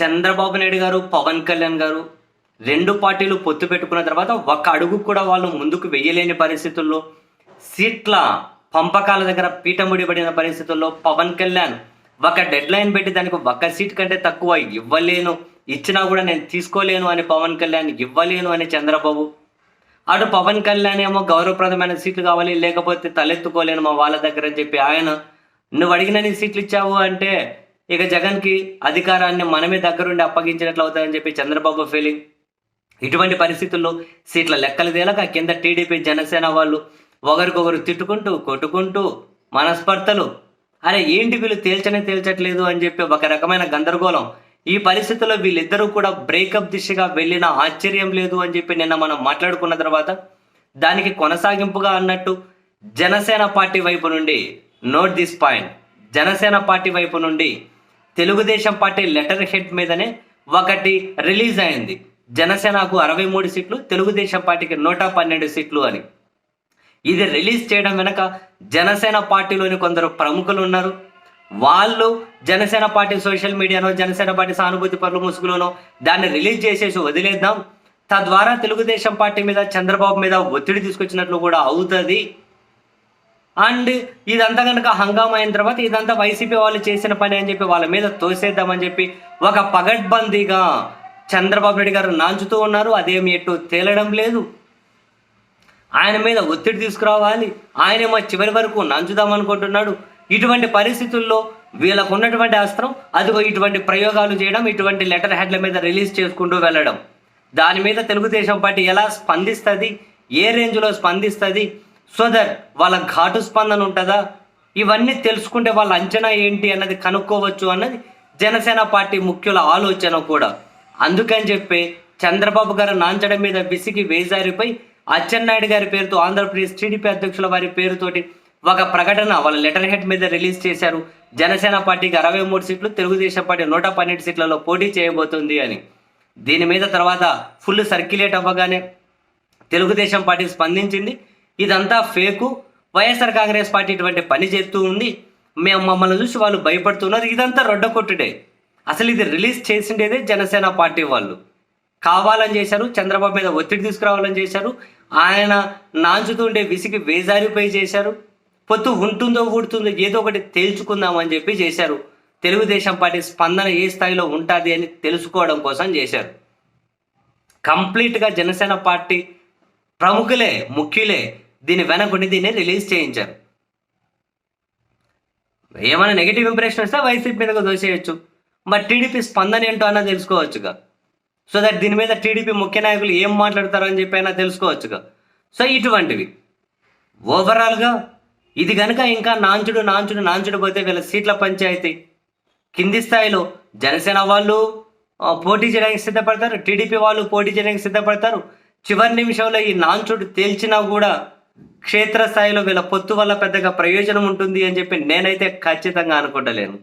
చంద్రబాబు నాయుడు గారు పవన్ కళ్యాణ్ గారు రెండు పార్టీలు పొత్తు పెట్టుకున్న తర్వాత ఒక్క అడుగు కూడా వాళ్ళు ముందుకు వెయ్యలేని పరిస్థితుల్లో సీట్ల పంపకాల దగ్గర పీఠముడిపడిన పరిస్థితుల్లో పవన్ కళ్యాణ్ ఒక డెడ్ లైన్ పెట్టి దానికి ఒక్క సీట్ కంటే తక్కువ ఇవ్వలేను ఇచ్చినా కూడా నేను తీసుకోలేను అని పవన్ కళ్యాణ్ ఇవ్వలేను అని చంద్రబాబు. అటు పవన్ కళ్యాణ్ ఏమో గౌరవప్రదమైన సీట్లు కావాలి లేకపోతే తలెత్తుకోలేను మా వాళ్ళ దగ్గర అని చెప్పి ఆయన నువ్వు అడిగిన నీ సీట్లు ఇచ్చావు అంటే ఇక జగన్కి అధికారాన్ని మనమే దగ్గరుండి అప్పగించినట్లు అవుతాయని చెప్పి చంద్రబాబు ఫీలింగ్ ఇటువంటి పరిస్థితుల్లో సీట్ల లెక్కలు తేలక కింద టీడీపీ జనసేన వాళ్ళు ఒకరికొకరు తిట్టుకుంటూ కొట్టుకుంటూ మనస్పర్ధలు. అరే ఏంటి వీళ్ళు తేల్చనే తేల్చట్లేదు అని చెప్పి ఒక రకమైన గందరగోళం. ఈ పరిస్థితుల్లో వీళ్ళిద్దరూ కూడా బ్రేకప్ దిశగా వెళ్ళిన ఆశ్చర్యం లేదు అని చెప్పి నిన్న మనం మాట్లాడుకున్న తర్వాత దానికి కొనసాగింపుగా అన్నట్టు జనసేన పార్టీ వైపు నుండి note this point Janasena party వైపు నుండి తెలుగుదేశం పార్టీ లెటర్ హెడ్ మీదనే ఒకటి రిలీజ్ అయింది. జనసేనకు అరవై మూడు సీట్లు తెలుగుదేశం పార్టీకి నూట పన్నెండు సీట్లు అని. ఇది రిలీజ్ చేయడం వెనక జనసేన పార్టీలోని కొందరు ప్రముఖులు ఉన్నారు. వాళ్ళు జనసేన పార్టీ సోషల్ మీడియానో జనసేన పార్టీ సానుభూతి పనుల ముసుగులోనో దాన్ని రిలీజ్ చేసేసి వదిలేద్దాం. తద్వారా తెలుగుదేశం పార్టీ మీద చంద్రబాబు మీద ఒత్తిడి తీసుకొచ్చినట్లు కూడా అవుతుంది. అండ్ ఇదంతా కనుక హంగామా అయిన తర్వాత ఇదంతా వైసీపీ వాళ్ళు చేసిన పని అని చెప్పి వాళ్ళ మీద తోసేద్దామని చెప్పి ఒక పగడ్బందీగా చంద్రబాబు నాయుడు గారు నాంచుతూ ఉన్నారు. అదేమి ఎటు తేలడం లేదు. ఆయన మీద ఒత్తిడి తీసుకురావాలి. ఆయనేమో చివరి వరకు నంచుదాం అనుకుంటున్నాడు. ఇటువంటి పరిస్థితుల్లో వీళ్ళకు ఉన్నటువంటి అస్త్రం అదిగో ఇటువంటి ప్రయోగాలు చేయడం ఇటువంటి లెటర్ హెడ్ల మీద రిలీజ్ చేసుకుంటూ వెళ్ళడం. దాని మీద తెలుగుదేశం పార్టీ ఎలా స్పందిస్తుంది? ఏ రేంజ్లో స్పందిస్తుంది? సో దట్ వాళ్ళ ఘాటు స్పందన ఉంటుందా? ఇవన్నీ తెలుసుకుంటే వాళ్ళ అంచనా ఏంటి అన్నది కనుక్కోవచ్చు అన్నది జనసేన పార్టీ ముఖ్యుల ఆలోచన కూడా. అందుకని చెప్పి చంద్రబాబు గారు నాంచడం మీద విసిగి వేజారిపోయి అచ్చెన్నాయుడు గారి పేరుతో ఆంధ్రప్రదేశ్ టీడీపీ అధ్యక్షుల వారి పేరుతోటి ఒక ప్రకటన వాళ్ళ లెటర్ హెడ్ మీద రిలీజ్ చేశారు. జనసేన పార్టీకి అరవై మూడు సీట్లు తెలుగుదేశం పార్టీ నూట పన్నెండు సీట్లలో పోటీ చేయబోతుంది అని. దీని మీద తర్వాత ఫుల్ సర్క్యులేట్ అవ్వగానే తెలుగుదేశం పార్టీ స్పందించింది. ఇదంతా ఫేకు. వైఎస్ఆర్ కాంగ్రెస్ పార్టీ ఇటువంటి పని చేస్తూ ఉంది. మేము మమ్మల్ని చూసి వాళ్ళు భయపడుతున్నారు. ఇదంతా రొడ్డ కొట్టుడే అసలు ఇది రిలీజ్ చేసిండేదే జనసేన పార్టీ వాళ్ళు. కావాలని చేశారు చంద్రబాబు మీద ఒత్తిడి తీసుకురావాలని చేశారు. ఆయన నాంచుతుండే విసిగి వేజారిపోయి చేశారు. పొత్తు ఉంటుందో ఊడుతుందో ఏదో ఒకటి తేల్చుకుందామని చెప్పి చేశారు. తెలుగుదేశం పార్టీ స్పందన ఏ స్థాయిలో ఉంటుంది అని తెలుసుకోవడం కోసం చేశారు. కంప్లీట్గా జనసేన పార్టీ ప్రముఖులే ముఖ్యులే దీని వెనకుండి దీన్ని రిలీజ్ చేయించారు. ఏమైనా నెగిటివ్ ఇంప్రెషన్ వస్తే వైసీపీ మీద దోసేయచ్చు మరి టీడీపీ స్పందన ఏంటో అన్న తెలుసుకోవచ్చుగా. సో దట్ దీని మీద టీడీపీ ముఖ్య నాయకులు ఏం మాట్లాడతారో అని చెప్పి అయినా తెలుసుకోవచ్చుగా. సో ఇటువంటివి. ఓవరాల్గా ఇది కనుక ఇంకా నాంచుడు నాంచుడు నాంచుడు పోతే వీళ్ళ సీట్ల పంచాయతీ. కింది స్థాయిలో జనసేన వాళ్ళు పోటీ చేయడానికి సిద్ధపడతారు. టీడీపీ వాళ్ళు పోటీ చేయడానికి సిద్ధపడతారు. చివరి నిమిషంలో ఈ నాంచుడు తేల్చినా కూడా క్షేత్రస్థాయిలో వీళ్ళ పొత్తు వల్ల పెద్దగా ప్రయోజనం ఉంటుంది అని చెప్పి నేనైతే ఖచ్చితంగా అనుకుంటలేను.